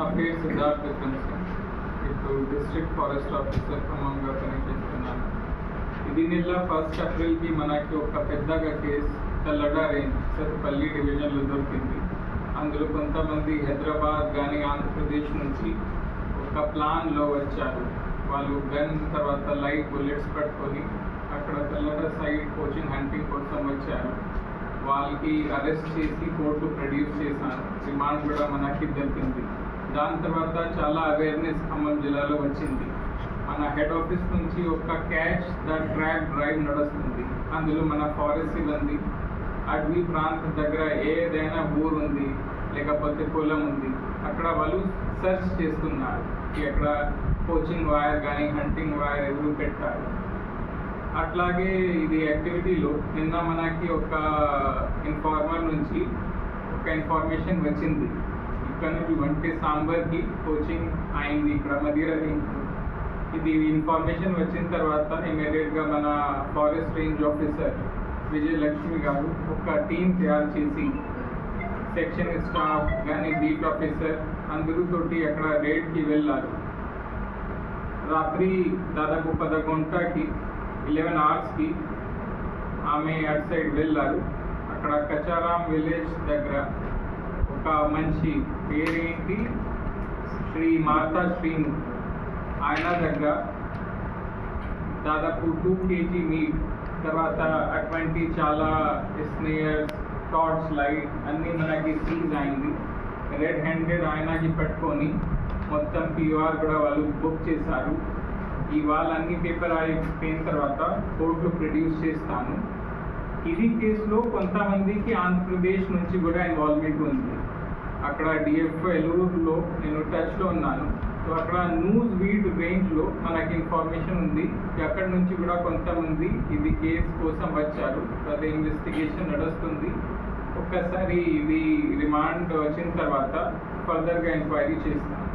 నా పేరు సిద్ధార్థ్ విక్రమ్ ఇప్పుడు డిస్ట్రిక్ట్ ఫారెస్ట్ ఆఫీసర్ ఖమ్మంగా పనిచేస్తున్నాను ఇది నెల ఫస్ట్ ఏప్రిల్కి మనకి ఒక పెద్దగా కేసు కల్లడా రేంజ్ సత్పల్లి డివిజన్లో దొరికింది. అందులో కొంతమంది హైదరాబాద్ కానీ ఆంధ్రప్రదేశ్ నుంచి ఒక ప్లాన్లో వచ్చారు. వాళ్ళు గన్ తర్వాత లైట్ బుల్లెట్స్ పట్టుకొని అక్కడ తెల్లడ సైడ్ కోచింగ్ హంటింగ్ కోసం వచ్చారు. వాళ్ళకి అరెస్ట్ చేసి కోర్టు ప్రొడ్యూస్ చేశాను రిమాండ్ కూడా మనకి దొరికింది. దాని తర్వాత చాలా అవేర్నెస్ ఖమ్మం జిల్లాలో వచ్చింది. మన హెడ్ ఆఫీస్ నుంచి ఒక క్యాష్ ద ట్రాక్ డ్రైవ్ నడుస్తుంది. అందులో మన ఫారెస్ట్ ఉంది అడవి ప్రాంత దగ్గర ఏదైనా ఊరు ఉంది లేకపోతే పొలం ఉంది అక్కడ వాళ్ళు సెర్చ్ చేస్తున్నారు. ఎక్కడ అక్కడ కోచింగ్ వైర్ కానీ హంటింగ్ వైర్ ఎవరు పెట్టారు. అట్లాగే ఇది యాక్టివిటీలో నిన్న మనకి ఒక ఇన్ఫార్మర్ నుంచి ఒక ఇన్ఫర్మేషన్ వచ్చింది. ఇక్కడ నుంచి వంటి సాంబార్కి కోచింగ్ అయింది ఇక్కడ మదిర ఇది ఇన్ఫర్మేషన్ వచ్చిన తర్వాత ఇమీడియట్గా మన ఫారెస్ట్ రేంజ్ ఆఫీసర్ విజయలక్ష్మి గారు ఒక టీం తయారు చేసి సెక్షన్ స్టాఫ్ కానీ బీట్ ఆఫీసర్ అందరితోటి అక్కడ రేడ్కి వెళ్ళారు. రాత్రి దాదాపు పదకొంటకి ఇలెవెన్ అవర్స్కి ఆమె అటు సైడ్ వెళ్ళారు. అక్కడ కచారాం విలేజ్ దగ్గర ఒక మంచి పేరేంటి? శ్రీ మాతా శ్రీను ఆయన దగ్గర దాదాపు టూ కేజీ మీట్ తర్వాత అటువంటి చాలా స్నేయర్స్ టార్చ్ లైట్ అన్నీ మనకి సీజ్ అయింది. రెడ్ హ్యాండెడ్ ఆయనకి పట్టుకొని మొత్తం పిఆర్ కూడా వాళ్ళు బుక్ చేశారు. ఇవాళ అన్ని పేపర్ అయిపోయిన తర్వాత కోర్టు ప్రొడ్యూస్ చేస్తాను. ఇది కేసులో కొంతమందికి ఆంధ్రప్రదేశ్ నుంచి కూడా ఇన్వాల్వ్మెంట్ ఉంది. అక్కడ డిఎఫ్ ఎలూరులో నేను టచ్లో ఉన్నాను. సో అక్కడ న్యూస్ వీడ్ రేంజ్లో మనకి ఇన్ఫర్మేషన్ ఉంది. అక్కడ నుంచి కూడా కొంతమంది ఇది కేసు కోసం వచ్చారు. అదే ఇన్వెస్టిగేషన్ నడుస్తుంది. ఒక్కసారి ఇది రిమాండ్ వచ్చిన తర్వాత ఫర్దర్గా ఎంక్వైరీ చేస్తాను.